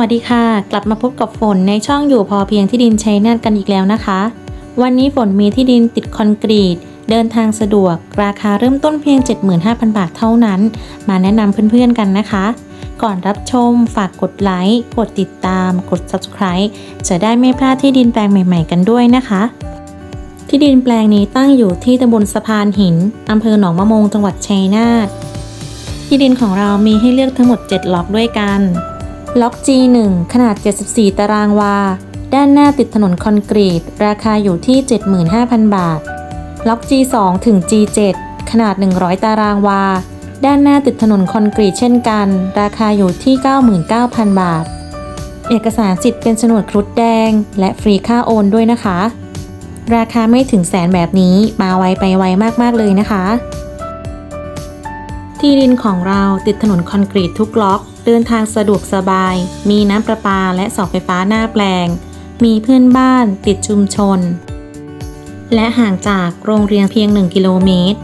วัสดีค่ะ กลับมาพบกับฝนในช่องอยู่พอเพียงที่ดินชัยนาทกันอีกแล้วนะคะ วันนี้ฝนมีที่ดินติดคอนกรีต เดินทางสะดวก ราคาเริ่มต้นเพียง 75,000 บาทเท่านั้น มาแนะนำเพื่อนๆกันนะคะ ก่อนรับชมฝากกดไลค์กดติดตาม กด subscribe จะได้ไม่พลาดที่ดินแปลงใหม่ ๆ กันด้วยนะคะ ที่ดินแปลงนี้ตั้งอยู่ที่ตำบลสะพานหินอำเภอหนองมะมงจังหวัดชัยนาทที่ดินของเรามีให้เลือกทั้งหมด 7 ล็อกด้วยกัน ล็อก G1 ขนาด 74 ตารางวา ด้านหน้าติดถนนคอนกรีต ราคาอยู่ที่ 75,000 บาท ล็อก G2 ถึง G7 ขนาด 100 ตารางวา ด้านหน้าติดถนนคอนกรีตเช่นกัน ราคาอยู่ที่ 99,000 บาท เอกสารสิทธิ์เป็นโฉนดครุฑแดง และฟรีค่าโอนด้วยนะคะ ราคาไม่ถึงแสนแบบนี้มาไวไปไวมากๆเลยนะคะ ที่ดินของเราติดถนนคอนกรีตทุกล็อก เดินทางสะดวกสบาย มีน้ำประปาและเสาไฟฟ้าหน้าแปลง มีเพื่อนบ้านติดชุมชน และห่างจากโรงเรียนเพียง 1 กิโลเมตร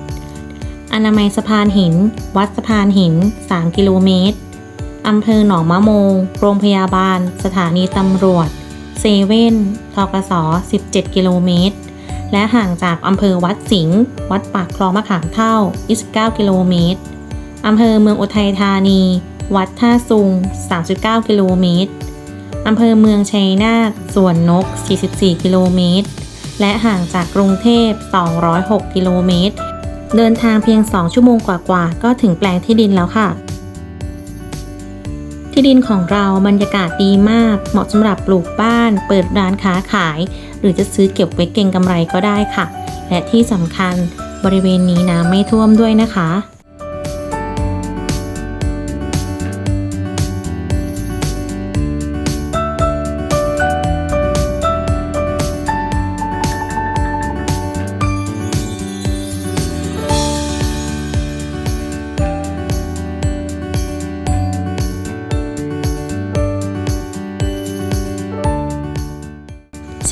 อนามัยสะพานหิน วัดสะพานหิน 3 กิโลเมตร อำเภอหนองมะโมง โรงพยาบาล สถานีตำรวจ เซเว่นทกส17 กิโลเมตร และห่างจากอำเภอวัดสิงห์ วัดปากคลองมะขามเท่า 29 กิโลเมตร อำเภอเมืองอุทัยธานี วัดท่าซุง 39 กิโลเมตร อำเภอเมืองชัยนาทสวนนก 44 กิโลเมตร และห่างจากกรุงเทพ 206 กิโลเมตร เดินทางเพียง 2 ชั่วโมงกว่าๆ ก็ถึงแปลงที่ดินแล้วค่ะ ที่ดินของเราบรรยากาศดีมาก เหมาะสำหรับปลูกบ้าน เปิดร้านค้าขาย หรือจะซื้อเก็บไว้เก็งกำไรก็ได้ค่ะ และที่สำคัญบริเวณนี้น้ำไม่ท่วมด้วยนะคะ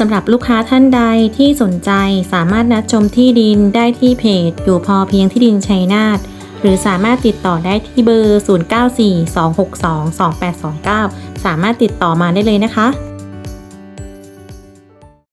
สำหรับลูกค้าท่านใดที่สนใจสามารถนัดชมที่ดินได้ที่เพจ อยู่พอเพียงที่ดินชัยนาทหรือสามารถติดต่อได้ที่เบอร์ 0942622829 สามารถติดต่อมาได้เลยนะคะ